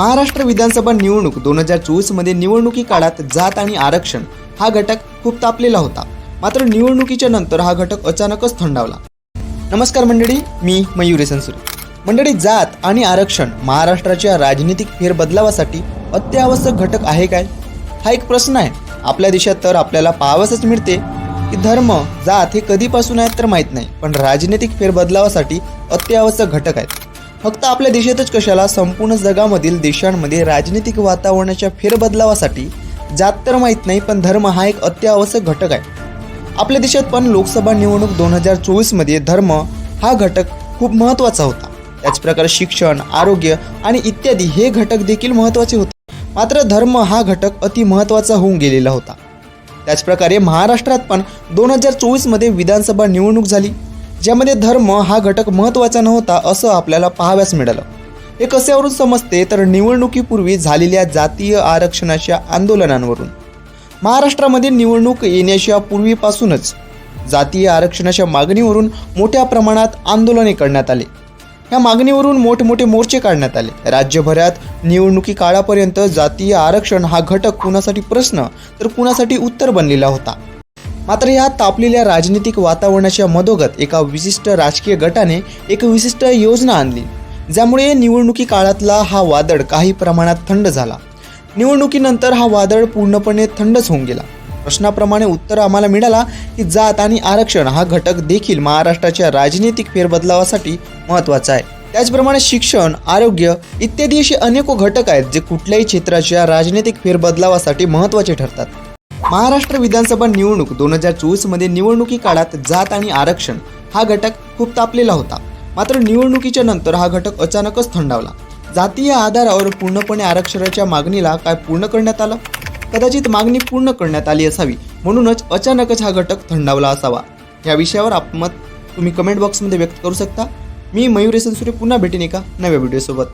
महाराष्ट्र विधानसभा निवडणूक दोन हजार चोवीसमध्ये निवडणुकी काळात जात आणि आरक्षण हा घटक खूप तापलेला होता. मात्र निवडणुकीच्या नंतर हा घटक अचानकच थंडावला. नमस्कार मंडळी मी मयुरी संसुरे मंडळी जात आणि आरक्षण महाराष्ट्राच्या राजनीतिक फेरबदलावासाठी अत्यावश्यक घटक आहे काय? हा एक प्रश्न आहे. आपल्या देशात तर आपल्याला पाहावसच मिळते की धर्म जात हे कधीपासून आहेत तर माहीत नाही. पण राजनीतिक फेरबदलावासाठी अत्यावश्यक घटक आहेत. फक्त आपल्या देशातच कशाला संपूर्ण जगामधील देशांमध्ये राजनीतिक वातावरणाच्या फेरबदलावासाठी जात तर माहीत नाही पण धर्म हा एक अत्यावश्यक घटक आहे. आपल्या देशात पण लोकसभा निवडणूक दोन हजार चोवीसमध्ये धर्म हा घटक खूप महत्त्वाचा होता. त्याचप्रकारे शिक्षण आरोग्य आणि इत्यादी हे घटक देखील महत्त्वाचे होते. मात्र धर्म हा घटक अति महत्त्वाचा होऊन गेलेला होता. त्याचप्रकारे महाराष्ट्रात पण दोन हजार चोवीसमध्ये विधानसभा निवडणूक झाली. ज्यामध्ये धर्म हा घटक महत्त्वाचा नव्हता असं आपल्याला पाहाव्यास मिळालं. हे कशावरून समजते? तर निवडणुकीपूर्वी झालेल्या जातीय आरक्षणाच्या आंदोलनांवरून. महाराष्ट्रामध्ये निवडणूक येण्याच्या पूर्वीपासूनच जातीय आरक्षणाच्या मागणीवरून मोठ्या प्रमाणात आंदोलने करण्यात आले. या मागणीवरून मोठमोठे मोर्चे काढण्यात आले. राज्यभरात निवडणुकी काळापर्यंत जातीय आरक्षण हा घटक कुणासाठी प्रश्न तर कुणासाठी उत्तर बनलेला होता? मात्र या तापलेल्या राजनीतिक वातावरणाच्या मधोगत एका विशिष्ट राजकीय गटाने एक विशिष्ट योजना आणली ज्यामुळे निवडणुकी काळातला हा वादळ काही प्रमाणात थंड झाला. निवडणुकीनंतर हा वादळ पूर्णपणे थंडच होऊन गेला. प्रश्नाप्रमाणे उत्तर आम्हाला मिळाला की जात आणि आरक्षण हा घटक देखील महाराष्ट्राच्या राजनीतिक फेरबदलावासाठी महत्त्वाचा आहे. त्याचप्रमाणे शिक्षण आरोग्य इत्यादी असे अनेक घटक आहेत जे कुठल्याही क्षेत्राच्या राजनैतिक फेरबदलावासाठी महत्त्वाचे ठरतात. महाराष्ट्र विधानसभा निवडणूक दोन हजार चोवीसमध्ये निवडणुकी काळात जात आणि आरक्षण हा घटक खूप तापलेला होता. मात्र निवडणुकीच्या नंतर हा घटक अचानकच थंडावला. जातीय आधारावर पूर्णपणे आरक्षणाच्या मागणीला काय पूर्ण करण्यात आलं? कदाचित मागणी पूर्ण करण्यात आली असावी म्हणूनच अचानकच हा घटक थंडावला असावा. या विषयावर आपमत तुम्ही कमेंट बॉक्समध्ये व्यक्त करू शकता. मी मयुरी संसुरे पुन्हा भेटेन एका नव्या व्हिडिओसोबत